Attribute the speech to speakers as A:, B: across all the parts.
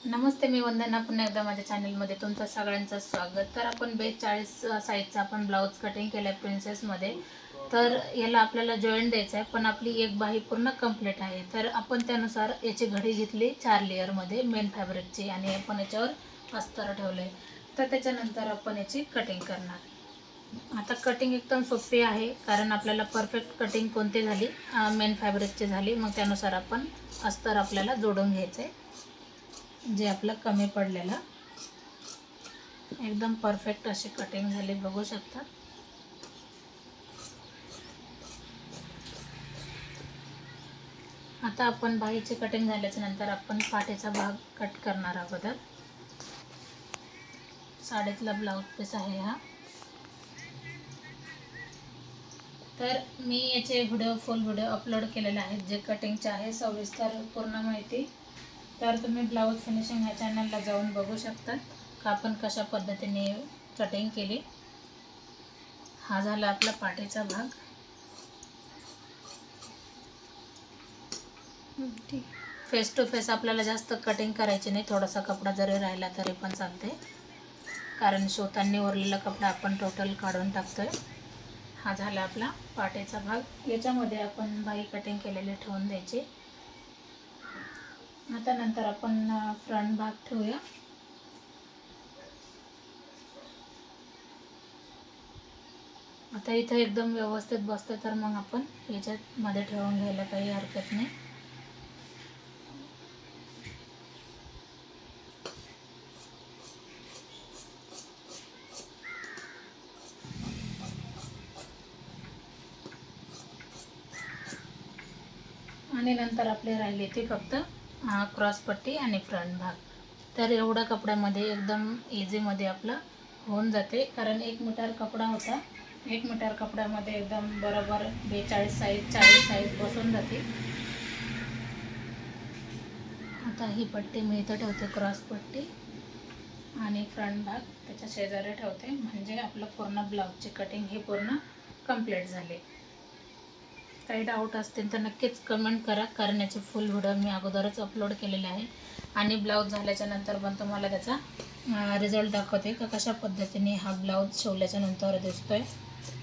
A: नमस्ते मी वंदना पुन्हा एकदा माझ्या चॅनलमध्ये तुमचं सगळ्यांचं स्वागत. तर आपण बेचाळीस साईजचा आपण ब्लाऊज कटिंग केलं आहे प्रिन्सेसमध्ये तर याला आपल्याला जॉईंट द्यायचं आहे पण आपली एक बाही पूर्ण कंप्लीट आहे. तर आपण त्यानुसार याची घडी घेतली चार लेअरमध्ये मेन फॅब्रिकची आणि आपण याच्यावर अस्तर ठेवलं आहे तर त्याच्यानंतर आपण याची कटिंग करणार. आता कटिंग एकदम सोपी आहे कारण आपल्याला परफेक्ट कटिंग कोणती झाली? मेन फॅब्रिकची झाली. मग त्यानुसार आपण अस्तर आपल्याला जोडून घ्यायचं आहे जे आपलं कमी पडलेलं. एकदम परफेक्ट अशी कटिंग झाली बघू शकता. आता आपण बाहीची कटिंग झाल्याच्यानंतर आपण पाठीचा भाग कट करणार अगोदर. साडीतला ब्लाऊज पीस आहे हा. तर मी याचे व्हिडिओ फुल व्हिडिओ अपलोड केलेले आहेत. जे कटिंगचे आहे सविस्तर पूर्ण माहिती. तर तुम्ही ब्लाऊज फिनिशिंग ह्या चॅनलला जाऊन बघू शकता का आपण कशा पद्धतीने कटिंग केली. हा झाला आपला पाठीचा भाग. फेस टू फेस आपल्याला जास्त कटिंग करायची नाही. थोडासा कपडा जरी राहिला तरी पण चालते. कारण शोतांनी उरलेला कपडा आपण टोटल काढून टाकतोय. हा झाला आपला पाठीचा भाग. याच्यामध्ये आपण बाई कटिंग केलेली ठेवून द्यायची. आता नंतर आपण फ्रंट भाग ठेवूया. आता इथं एकदम व्यवस्थित बसतं तर मग आपण याच्यात मध्ये ठेवून घ्यायला काही हरकत नाही. आणि नंतर आपले राहिले ते फक्त क्रॉसपट्टी आणि फ्रंट भाग. तर एवढा कपड्यामध्ये एकदम इझीमध्ये आपलं होऊन जाते. कारण एक मीटर कपडा होता. एक मीटर कपड्यामध्ये एकदम बरोबर बेचाळीस साईज चाळीस साईज बसून जाते. आता ही पट्टी मी इथं ठेवते क्रॉस पट्टी आणि फ्रंट भाग. त्याच्या शेजारी ठेवते. म्हणजे आपलं पूर्ण ब्लाऊजची कटिंग ही पूर्ण कंप्लीट झाली. काही डाऊट असतील तर नक्कीच कमेंट करा. कारण याचे फुल व्हिडिओ मी अगोदरच अपलोड केलेले आहे. आणि ब्लाऊज झाल्याच्यानंतर पण तुम्हाला त्याचा रिझल्ट दाखवते का कशा पद्धतीने हा ब्लाऊज शिवल्याच्या नंतर दिसतोय.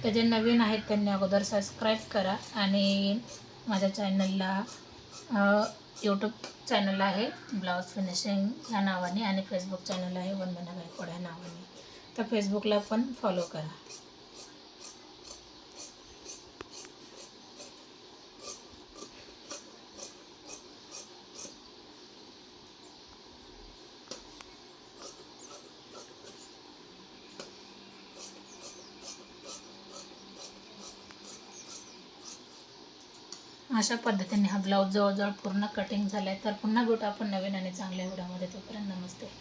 A: तर जे नवीन आहेत त्यांनी अगोदर सबस्क्राईब करा. आणि माझ्या चॅनलला यूट्यूब चॅनल आहे ब्लाऊज फिनिशिंग ह्या नावाने. आणि फेसबुक चॅनल आहे वंदना गायकवाड ह्या नावाने. तर फेसबुकला पण फॉलो करा. अशा पद्धतीने हा ब्लाऊज जवळजवळ पूर्ण कटिंग झाला आहे तर पुन्हा भेटू आपण नवीन आणि चांगल्या व्हिडिओमध्ये. तोपर्यंत नमस्ते.